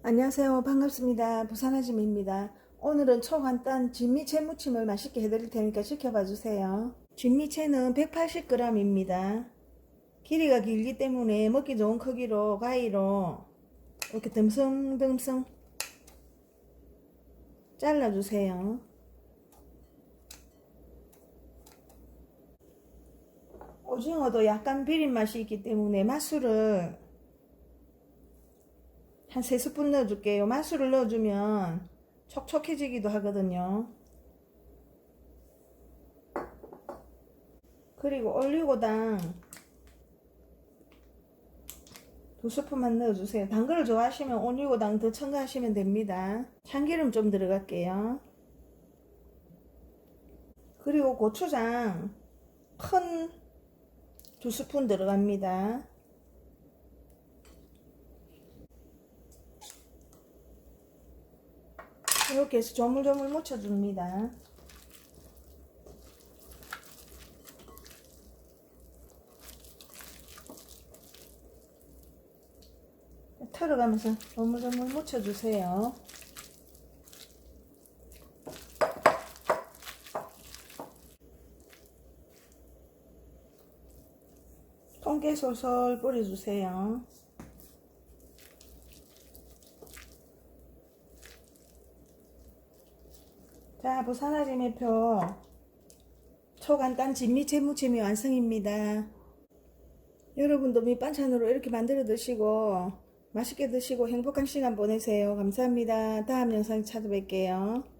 안녕하세요. 반갑습니다. 부산아짐입니다. 오늘은 초간단 진미채 무침을 맛있게 해드릴 테니까 지켜봐 주세요. 진미채는 180g입니다. 길이가 길기 때문에 먹기 좋은 크기로 가위로 이렇게 듬성듬성 잘라주세요. 오징어도 약간 비린 맛이 있기 때문에 맛술을 한 3스푼 넣어줄게요. 맛술을 넣어주면 촉촉해지기도 하거든요. 그리고 올리고당 두 스푼만 넣어주세요. 단 거를 좋아하시면 올리고당 더 첨가하시면 됩니다. 참기름 좀 들어갈게요. 그리고 고추장 큰 두 스푼 들어갑니다. 이렇게 해서 조물조물 묻혀줍니다. 털어가면서 조물조물 묻혀주세요. 통깨 솔솔 뿌려주세요. 자, 부산아지매표 초간단 진미 채 무침이 완성입니다. 여러분도 밑반찬으로 이렇게 만들어 드시고 맛있게 드시고 행복한 시간 보내세요. 감사합니다. 다음 영상 찾아뵐게요.